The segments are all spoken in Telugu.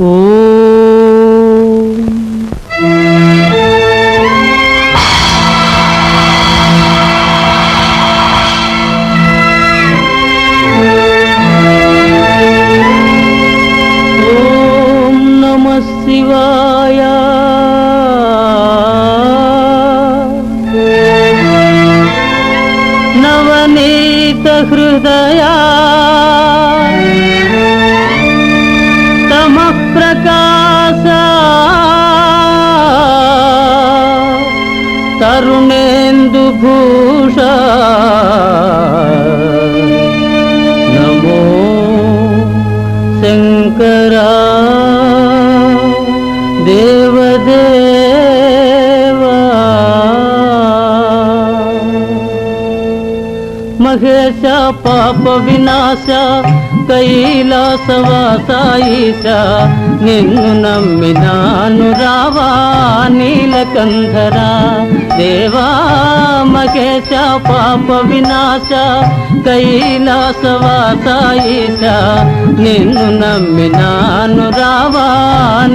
ఓం శివాయ. నవనీత హృదయా. ప్రకాశ. తరుణేందు భూష. నమో శంకరా. మహేశ పాప వినాశ కైలాసవాసాయిశ నిన్ను నమ్మినాను రావా నీలకంధరా దేవా మహేశ పాప వినాశ కైలాసవాసాయిశ నిన్ను నమ్మినాను రావా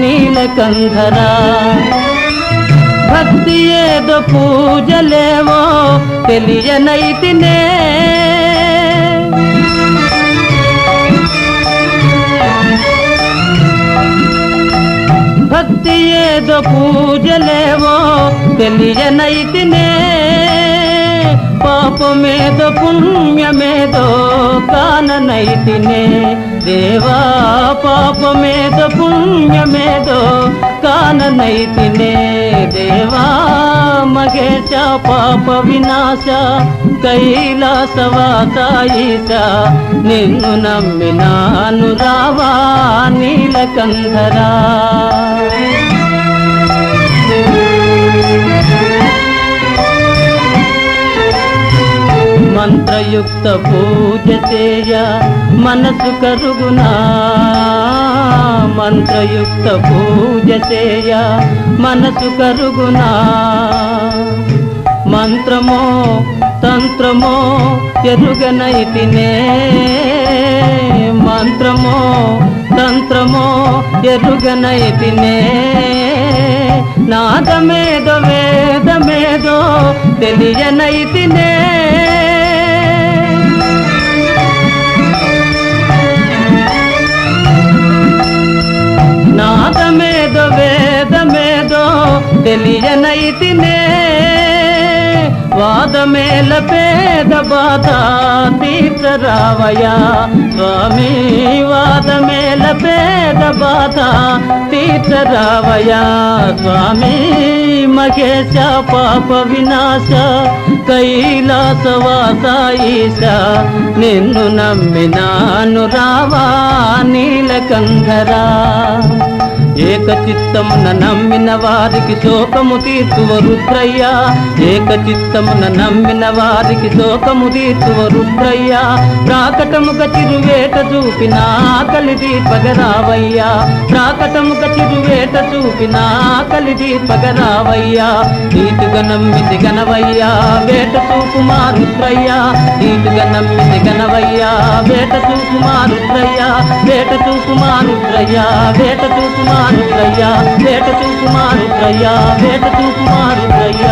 నీలకంధరా भक्ति दो पूजले वो तेलिए नहीं तिने। भक्ति दो पूजले वो तेलिए नहीं तिने। पाप में दो, पुण्य में दो, कान नहीं तिने। देवा, पाप में दो, पुण्य में दो కాననైతినే దేవా మగేశ పాప వినాశ కైలాసవాస నిన్ను నమ్మినాను రావా నీలకంధరా మంత్రయుక్త పూజ చేయ మనసు కరుగునా. మంత్రయుక్త పూజ చేయ మనసు కరుగునా? మంత్రమో తంత్రమో ఎరుగనైతినే. మంత్రమో తంత్రమో ఎరుగనైతినే. నాదమేదో వేదమేదో తెలియనైతినే. తెలియనైతినే వాదమేల పేద బాధ తీర్చరావయా స్వామి వాదమేల పేద బాధ తీర్చరావయా స్వామి మహేశ పాప వినాశ కైలాసవాసాయిష నిన్ను నమ్మినాను రావా నీలకంధరా ఏకచిత్తమున నమ్మిన వారికి శోకము తీర్చువ రుద్రయ్య. ఏకచిత్తమున నమ్మిన వారికి శోకము తీర్చువ రుద్రయ్య. ప్రాకటముక చిరువేట చూపిన ఆకలి దీపగరావయ్యా ప్రాకటముక చిరువేట చూపిన ఆకలి దీపగరావయ్యా నీటుగా నమ్మితి గనవయ్యా వేట చూపు మా రుద్రయ్య. నీతిగా నమ్మితి గనవయ్యా వేట చూపు మా రుద్రయ్య. వేట చూపు మా రుద్రయ్య వేట చూపు మా రుద్రయ్య వేట చూపు మా రుద్రయ్య వేట చూపు మా రుద్రయ్య